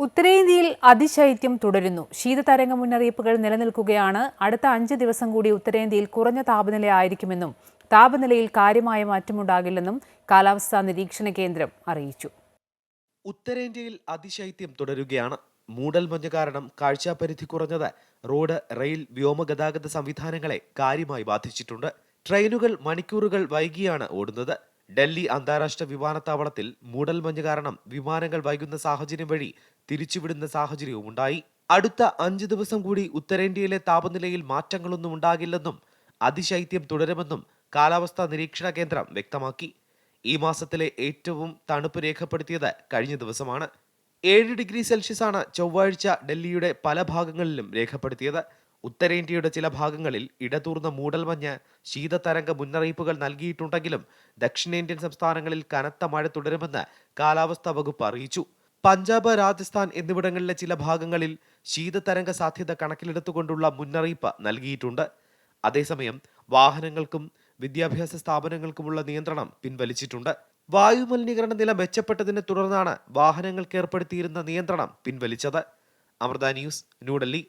ഉത്തരേന്ത്യയിൽ അതിശൈത്യം തുടരുന്നു. ശീതതരംഗ മുന്നറിയിപ്പുകൾ നിലനിൽക്കുകയാണ്. അടുത്ത അഞ്ച് ദിവസം കൂടി ഉത്തരേന്ത്യയിൽ കുറഞ്ഞ താപനിലയായിരിക്കുമെന്നും താപനിലയിൽ കാര്യമായ മാറ്റമുണ്ടാകില്ലെന്നും കാലാവസ്ഥാ നിരീക്ഷണ കേന്ദ്രം അറിയിച്ചു. ഉത്തരേന്ത്യയിൽ അതിശൈത്യം തുടരുകയാണ്. മൂടൽമഞ്ഞ് കാരണം കാഴ്ചാപരിധി കുറഞ്ഞത്. റോഡ് റെയിൽ വ്യോമ ഗതാഗത സംവിധാനങ്ങളെ കാര്യമായി ബാധിച്ചിട്ടുണ്ട്. ട്രെയിനുകൾ മണിക്കൂറുകൾ വൈകിയാണ് ഓടുന്നത്. ഡൽഹി അന്താരാഷ്ട്ര വിമാനത്താവളത്തിൽ മൂടൽമഞ്ഞ് കാരണം വിമാനങ്ങൾ വൈകുന്ന സാഹചര്യം വഴി തിരിച്ചുവിടുന്ന സാഹചര്യവും ഉണ്ടായി. അടുത്ത അഞ്ച് ദിവസം കൂടി ഉത്തരേന്ത്യയിലെ താപനിലയിൽ മാറ്റങ്ങളൊന്നും ഉണ്ടാകില്ലെന്നും അതിശൈത്യം തുടരുമെന്നും കാലാവസ്ഥാ നിരീക്ഷണ കേന്ദ്രം വ്യക്തമാക്കി. ഈ മാസത്തിലെ ഏറ്റവും തണുപ്പ് രേഖപ്പെടുത്തിയത് കഴിഞ്ഞ ദിവസമാണ്. ഏഴ് ഡിഗ്രി സെൽഷ്യസാണ് ചൊവ്വാഴ്ച ഡൽഹിയുടെ പല ഭാഗങ്ങളിലും രേഖപ്പെടുത്തിയത്. ഉത്തരേന്ത്യയുടെ ചില ഭാഗങ്ങളിൽ ഇടതൂർന്ന മൂടൽമഞ്ഞ് ശീതതരംഗ മുന്നറിയിപ്പുകൾ നൽകിയിട്ടുണ്ടെങ്കിലും ദക്ഷിണേന്ത്യൻ സംസ്ഥാനങ്ങളിൽ കനത്ത മഴ തുടരുമെന്ന് കാലാവസ്ഥാ വകുപ്പ് അറിയിച്ചു. പഞ്ചാബ് രാജസ്ഥാൻ എന്നിവിടങ്ങളിലെ ചില ഭാഗങ്ങളിൽ ശീതതരംഗ സാധ്യത കണക്കിലെടുത്തുകൊണ്ടുള്ള മുന്നറിയിപ്പ് നൽകിയിട്ടുണ്ട്. അതേസമയം വാഹനങ്ങൾക്കും വിദ്യാഭ്യാസ സ്ഥാപനങ്ങൾക്കുമുള്ള നിയന്ത്രണം പിൻവലിച്ചിട്ടുണ്ട്. വായു മലിനീകരണ നില മെച്ചപ്പെട്ടതിനെ തുടർന്നാണ് വാഹനങ്ങൾക്ക് ഏർപ്പെടുത്തിയിരുന്ന നിയന്ത്രണം പിൻവലിച്ചത്. അമൃത ന്യൂസ് ന്യൂഡൽഹി.